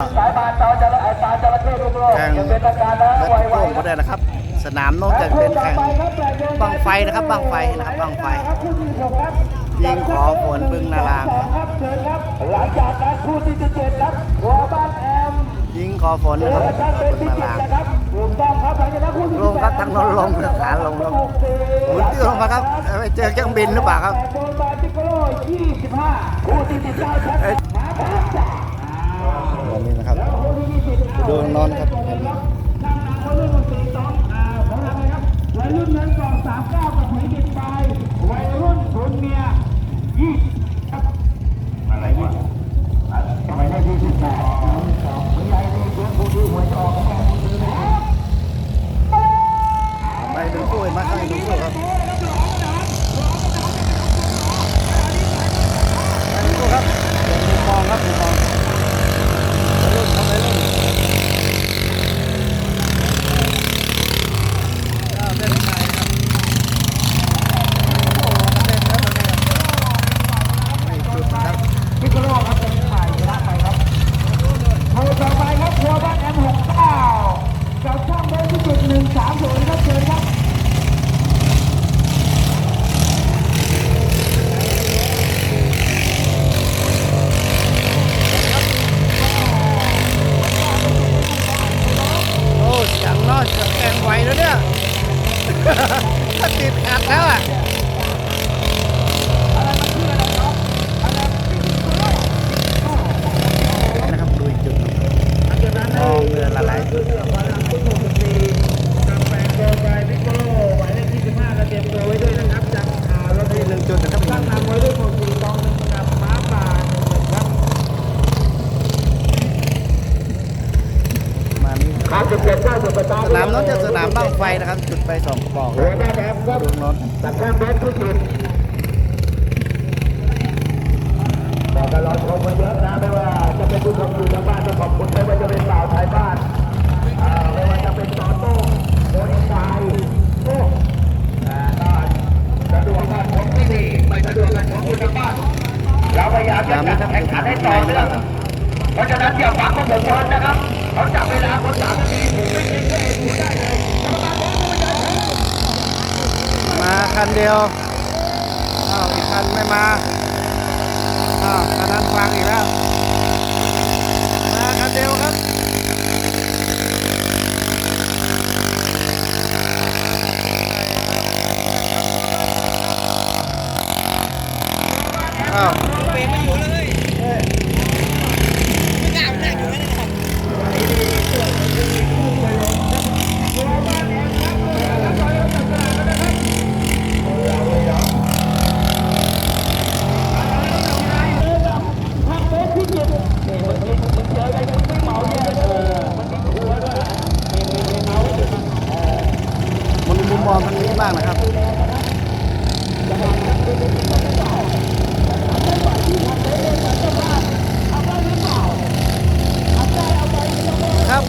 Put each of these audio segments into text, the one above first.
สายบานตาจระเข้ตาจระเข้ลูกโลกแข่งยังเป็นทางการนะเล่นไวโป่งก็ได้นะครับ สนามโน้นจะเป็นแข่งบังไฟนะครับบังไฟนะครับบังไฟยิงขอฝนบึงนารางครับเชิญครับหลังจากนั้นคู่ที่จะเจ็ดครับหัวบ้านแอมยิงขอฝนเจนะอครับท่านเป็นบึงที่นาเจ็ดรางนะครับถูกต้องครับหลังจากนั้นคู่ที่ลงครับทางโน้นลงขาลงลงหมุนติ้วลงมาครับไปเจอเครื่องบินหรือเปล่าครับแปดโดนบาติโกโล25คู่ที่สิบเก้าครับ เอ้ยมาครับจ้ะวันนี้นะครับดูทางนอนครับวัยรุ่นเงินกล่องสามเก้ากับหวยติดไปวัยรุ่นทุนเมียยี่ครับอะไรวะทำไมได้ยี่สิบแปดสองคุณยายนี่เพื่อนผู้ที่หวยออกแม่ซื้อนะ ไปดูคู่มาข้างดูคู่ครับไปดูคู่ครับเดี๋ยวดูมองครับดูมองไปรุ่นครับไปรุ่นก้าวเส้นชัยครับโอ้โหกระเด็นครับตรงนี้ไม่จุดนะครับ พิคโลครับเป็นฝ่ายชนะไปครับโทรต่อไปครับครัวบ้านแอมหกเก้ากับช่างเบอร์ที่จุดหนึ่งสามศูนย์ครับเชิญครับ โอ้อย่างน้อยจะแข่งไหวแล้วเนี่ย ถ้า ติดอัดแล้วอะนะครับดูอีกจุดหนึ่งมองเรือละลายจุด กับแปดโดนไปพิคโลหมายเลขที่สิบห้าก็เตรียมตัวไว้ด้วยนะครับจากข่าวรถ นี่หนึ่งจุดนะครับ ตั้งนำไว้ด้วยหมวกสีทองหนึ่งกับม้าป่าหนึ่งครับ มานี้ ขาดจุดเจ็ดเก้าจุดประตา สนามโน้นจะสนามบ้างไฟนะครับ จุดไปสองกระบอกหัวหน้าแอมครับดูโน้นตัดแค่เบสที่จุดแต่ก็รอชมมาเยอะนะไม่ว่าจะเป็นผู้ชมอยู่ทางบ้านก็ขอบคุณไม่ว่าจะเป็นสาวไทยบ้านอ่าไม่ว่าจะเป็นต่อโต้โดนตายโอ้อ่าก็สะดวกกันของที่นี่ไม่สะดวกกันของคุณทางบ้านเราพยายามจะจัดแข่งขันให้ต่อเนื่องเพราะฉะนั้นอย่าฟังพวกผมเพิ่นนะครับเขาจับเวลาคนสามนาทีผมไม่เก่งเลยดูได้เลย มาคัน เดียวอ้าวอีกคันไม่มาอ้าวคันนั้นฟังอีกแล้ว มาคันเดียวครับอ้าวไม่อยู่แล้ว มองมันนี้มากนะครับครับ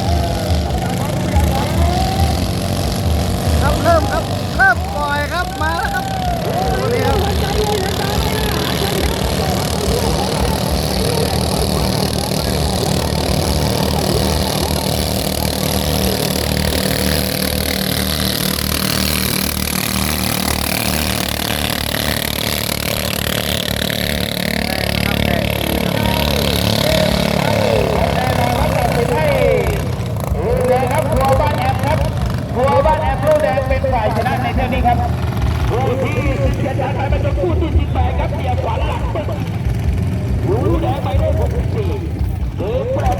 ครับเริ่มครับเริ่มปล่อยครับมาแล้วครับตัวนี้ครับครับ ที่เจ็ดชัยเป็นตัวคู่ที่สิบแปดครับเสียขวัญหลังปึ๊กรู้แดงไปได้หกสิบสี่หรือประต